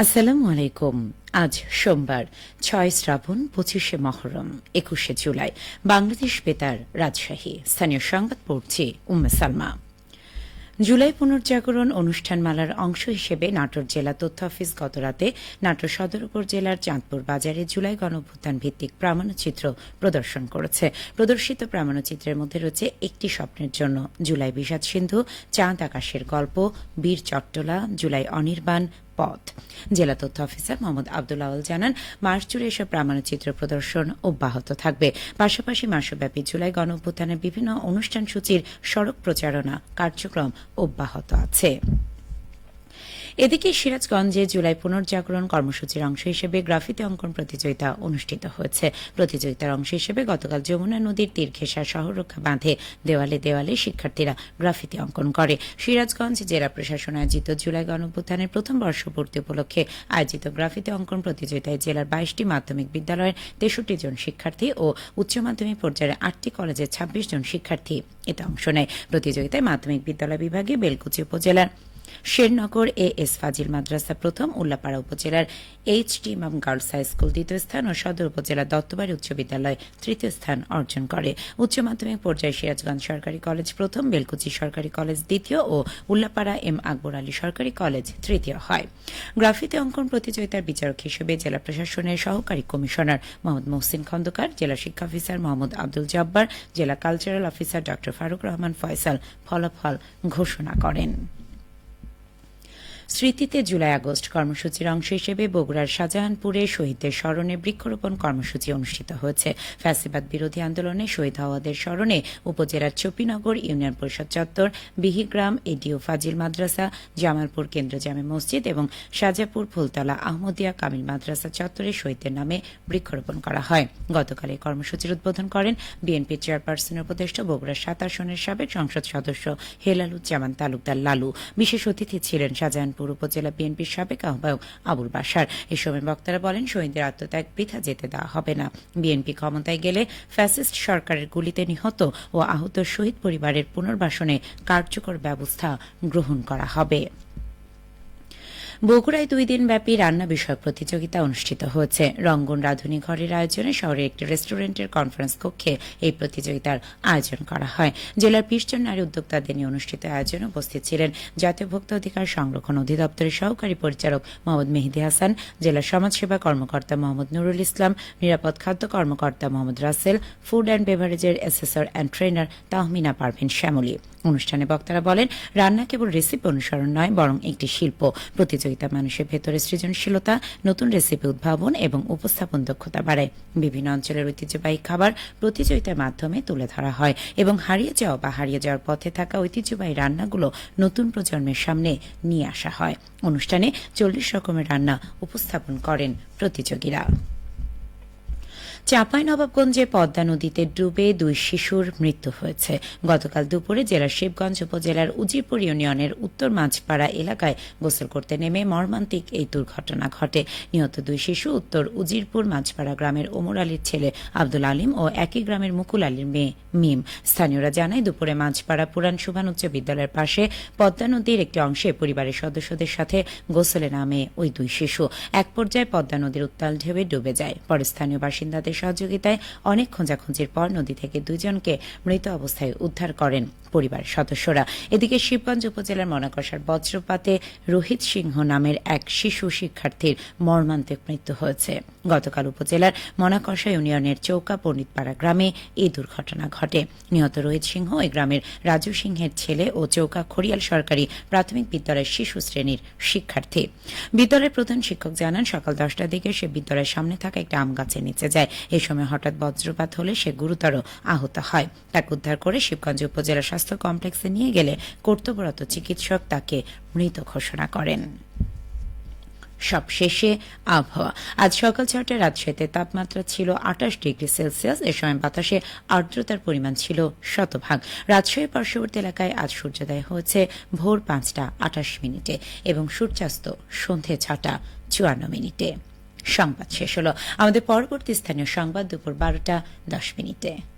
আসসালামু আলাইকুম। আজ সোমবার, ছয় শ্রাবণ, পঁচিশে মহরম, একুশে জুলাই। বাংলাদেশ বেতার রাজশাহী। স্থানীয় সংবাদ পড়ছি উম্মে সালমা। জুলাই পুনর্জাগরণ অনুষ্ঠানমালার অংশ হিসেবে নাটোর জেলা তথ্য অফিস গতরাতে নাটোর সদর উপজেলার চাঁদপুর বাজারে জুলাই গণভ্যুত্থান ভিত্তিক প্রামাণ্যচিত্র প্রদর্শন করেছে। প্রদর্শিত প্রামাণ্যচিত্রের মধ্যে রয়েছে একটি স্বপ্নের জন্য জুলাই বিষাদ সিন্ধু, চাঁদ আকাশের গল্প, বীর চট্টলা, জুলাই অনির্বাণ পথ। জেলা তথ্য অফিসার মোহাম্মদ আব্দুল আওয়াল জানান মার্চ জুড়ে এসব প্রামাণ্যচিত্র প্রদর্শন অব্যাহত থাকবে। পাশাপাশি মাসব্যাপী জুলাই গণ বিভিন্ন অনুষ্ঠান সূচির সড়ক প্রচারণা কার্যক্রম অব্যাহত আছে। এদিকে সিরাজগঞ্জে জুলাই পুনর্জাগরণ কর্মসূচির অংশ হিসেবে গ্রাফিতি অঙ্কন প্রতিযোগিতা অনুষ্ঠিত হয়েছে। প্রতিযোগিতার অংশ হিসেবে গতকাল যমুনা নদীর তীর শহর রক্ষা বাঁধে দেওয়ালে দেওয়ালে শিক্ষার্থীরা গ্রাফিতি অঙ্কন করে। সিরাজগঞ্জ জেলা প্রশাসন আয়োজিত জুলাই গণঅভ্যুত্থানের প্রথম বর্ষপূর্তি উপলক্ষে আয়োজিত গ্রাফিতি অঙ্কন প্রতিযোগিতায় জেলার বাইশটি মাধ্যমিক বিদ্যালয়ের তেষট্টি জন শিক্ষার্থী ও উচ্চ মাধ্যমিক পর্যায়ে আটটি কলেজের ছাব্বিশ জন শিক্ষার্থী এতে অংশ নেয়। প্রতিযোগিতায় মাধ্যমিক বিদ্যালয় বিভাগে বেলকুচি উপজেলার শেরনগর এ এস ফাজিল মাদ্রাসা প্রথম, উল্লাপাড়া উপজেলার এইচ টি ইমাম গার্লস হাই স্কুল দ্বিতীয় স্থান ও সদর উপজেলার দত্তবাড়ি উচ্চ বিদ্যালয় তৃতীয় স্থান অর্জন করে। উচ্চ মাধ্যমিক পর্যায়ে সিরাজগঞ্জ সরকারি কলেজ প্রথম, বেলকুচি সরকারি কলেজ দ্বিতীয় ও উল্লাপাড়া এম আকবর আলী সরকারি কলেজ তৃতীয় হয়। গ্রাফিতে অঙ্কন প্রতিযোগিতার বিচারক হিসেবে জেলা প্রশাসনের সহকারী কমিশনার মোহাম্মদ মহসিন খন্দকার, জেলা শিক্ষা অফিসার মোহাম্মদ আব্দুল জব্বার, জেলা কালচারাল অফিসার ড ফারুক রহমান ফয়সাল ফলাফল ঘোষণা করেন। স্মৃতিতে জুলাই আগস্ট কর্মসূচির অংশ হিসেবে বগুড়ার শাহজাহানপুরে শহীদদের স্মরণে বৃক্ষরোপণ কর্মসূচি অনুষ্ঠিত হয়েছে। ফ্যাসিবাদ বিরোধী আন্দোলনে শহীদ হওয়াদের স্মরণে উপজেলার চপিনগর ইউনিয়ন পরিষদ চত্বর বিহিগ্রাম এডিও ফাজিল মাদ্রাসা, জামালপুর কেন্দ্র জামে মসজিদ এবং শাজাপুর ফুলতলা আহমদিয়া কামিল মাদ্রাসা চত্বরে শহীদদের নামে বৃক্ষরোপণ করা হয়। গতকাল এই কর্মসূচির উদ্বোধন করেন বিএনপি চেয়ারপারসনের উপদেষ্টা বগুড়ার সাত আসনের সাবেক সংসদ সদস্য হেলালুজ্জামান তালুকদার লালু। বিশেষ অতিথি ছিলেন শাহজাহানপুর মেদিনীপুর উপজেলা বিএনপির সাবেক আহ্বায়ক আবুল বাসার এ সময় বক্তারা বলেন, শহীদদের আত্মত্যাগ বৃথা যেতে দেওয়া হবে না। বিএনপি ক্ষমতায় গেলে ফ্যাসিস্ট সরকারের গুলিতে নিহত ও আহত শহীদ পরিবারের পুনর্বাসনে কার্যকর ব্যবস্থা গ্রহণ করা হবে। বগুড়ায় দুই দিন ব্যাপী রান্না বিষয়ক প্রতিযোগিতা অনুষ্ঠিত হয়েছে। রঙ্গন রাধুনী ঘরের আয়োজনে শহরের একটি রেস্টুরেন্টের কনফারেন্স কক্ষে এই প্রতিযোগিতার আয়োজন করা হয়। জেলার বিশ জন নারী উদ্যোক্তাদের নিয়ে অনুষ্ঠিত আয়োজনে উপস্থিত ছিলেন জাতীয় ভোক্তা অধিকার সংরক্ষণ অধিদপ্তরের সহকারী পরিচালক মোহাম্মদ মেহেদি হাসান, জেলা সমাজসেবা কর্মকর্তা মোহাম্মদ নুরুল ইসলাম, নিরাপদ খাদ্য কর্মকর্তা Mohammad Rasel, food and বেভারেজের assessor and trainer Tahmina Parvin Shyamoli. অনুষ্ঠানে বক্তারা বলেন, রান্না কেবল রেসিপি অনুসরণ নয়, বরং একটি শিল্প। প্রতিযোগিতা মানুষের ভেতরে সৃজনশীলতা, নতুন রেসিপি উদ্ভাবন এবং উপস্থাপন দক্ষতা বাড়ায়। বিভিন্ন অঞ্চলের ঐতিহ্যবাহী খাবার প্রতিযোগিতার মাধ্যমে তুলে ধরা হয় এবং হারিয়ে যাওয়া বা হারিয়ে যাওয়ার পথে থাকা ঐতিহ্যবাহী রান্নাগুলো নতুন প্রজন্মের সামনে নিয়ে আসা হয়। অনুষ্ঠানে চল্লিশ রকমের রান্না উপস্থাপন করেন প্রতিযোগীরা। চাঁপাই নবাবগঞ্জে পদ্মা নদীতে ডুবে দুই শিশুর মৃত্যু হয়েছে। গতকাল দুপুরে জেলার শিবগঞ্জ উপজেলার উজিরপুর ইউনিয়নের উত্তর মাঝপাড়া এলাকায় গোসল করতে নেমে মর্মান্তিক এই দুর্ঘটনা ঘটে। নিহত দুই শিশু উত্তর উজিরপুর মাঝপাড়া গ্রামের ওমর আলীর ছেলে আব্দুল আলিম ও একই গ্রামের মুকুল আলীর মেয়ে মিম। স্থানীয়রা জানায়, দুপুরে মাঝপাড়া পুরান সুভান উচ্চ বিদ্যালয়ের পাশে পদ্মা নদীর একটি অংশে পরিবারের সদস্যদের সাথে গোসলে নামে ওই দুই শিশু। এক পর্যায়ে পদ্মা নদীর উত্তাল ঢেউয়ে ডুবে যায়। পরে স্থানীয় বাসিন্দাদের সহযোগিতায় অনেক খোঁজাখুঁজির পর নদী থেকে দুজনকে মৃত অবস্থায় উদ্ধার করেন। পরিবারের সদস্যরা। এদিকে শিবগঞ্জ উপজেলার মনাকষার বজ্রপাতে রোহিত সিংহ নামের এক শিশু শিক্ষার্থীর মর্মান্তিক মৃত্যু হয়েছে। গতকাল উপজেলার মনাকষা ইউনিয়নের চৌকা পণ্ডিতপাড়া গ্রামে এই দুর্ঘটনা ঘটে। নিহত রোহিত সিংহ ওই গ্রামের রাজু সিংহের ছেলে ও চৌকা খড়িয়াল সরকারি প্রাথমিক বিদ্যালয়ের শিশু শ্রেণির শিক্ষার্থী। বিদ্যালয়ের প্রধান শিক্ষক জানান, সকাল দশটার দিকে সে বিদ্যালয়ের সামনে থাকা একটা আম গাছের নিচে যায়। এ সময় হঠাৎ বজ্রপাত হলে সে গুরুতর আহত হয়। তাকে উদ্ধার করে শিবগঞ্জ উপজেলা কমপ্লেক্সে নিয়ে গেলে কর্তব্যরত চিকিৎসক তাকে মৃত ঘোষণা করেন। সবশেষে আবহাওয়া। আজ সকাল ছটায় রাজশাহীতে তাপমাত্রা ছিল আঠাশ ডিগ্রি সেলসিয়াস, এ সময় বাতাসে আর্দ্রতার পরিমাণ ছিল শতভাগ। রাজশাহীর পার্শ্ববর্তী এলাকায় আজ সূর্যোদয় হয়েছে ভোর পাঁচটা আঠাশ মিনিটে এবং সূর্যাস্ত সন্ধে ছটা চুয়ান্ন মিনিটে। সংবাদ শেষ হল। আমাদের পরবর্তী স্থানীয় সংবাদ দুপুর বারোটা দশ মিনিটে।